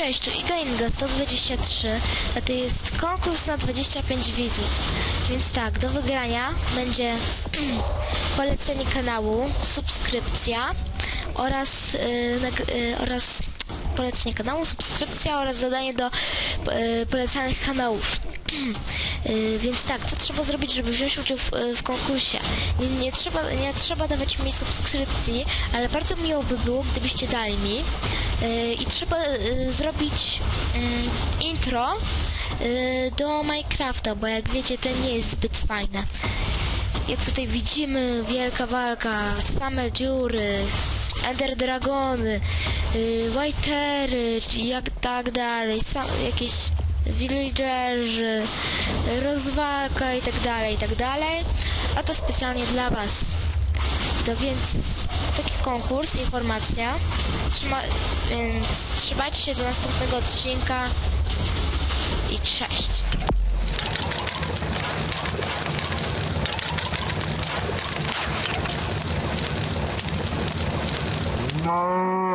Cześć, tu Igainga 123, a to jest konkurs na 25 widzów. Więc tak, do wygrania będzie polecenie kanału, subskrypcja oraz, yy, yy, oraz polecenie kanału, subskrypcja oraz zadanie do yy, polecanych kanałów. Yy, więc tak, co trzeba zrobić, żeby wziąć udział w, yy, w konkursie? Nie, nie, trzeba, nie trzeba dawać mi subskrypcji, ale bardzo miło by było, gdybyście dali mi. I trzeba yy, zrobić yy, intro yy, do Minecrafta, bo jak wiecie, ten nie jest zbyt fajny. Jak tutaj widzimy, wielka walka, same dziury, Ender Dragony, Whitery, jak tak dalej, jakieś villagerzy, rozwalka i tak dalej, i tak dalej. A to specjalnie dla Was. No więc taki konkurs, informacja. Trzyma, więc trzymajcie się do następnego odcinka i cześć. No.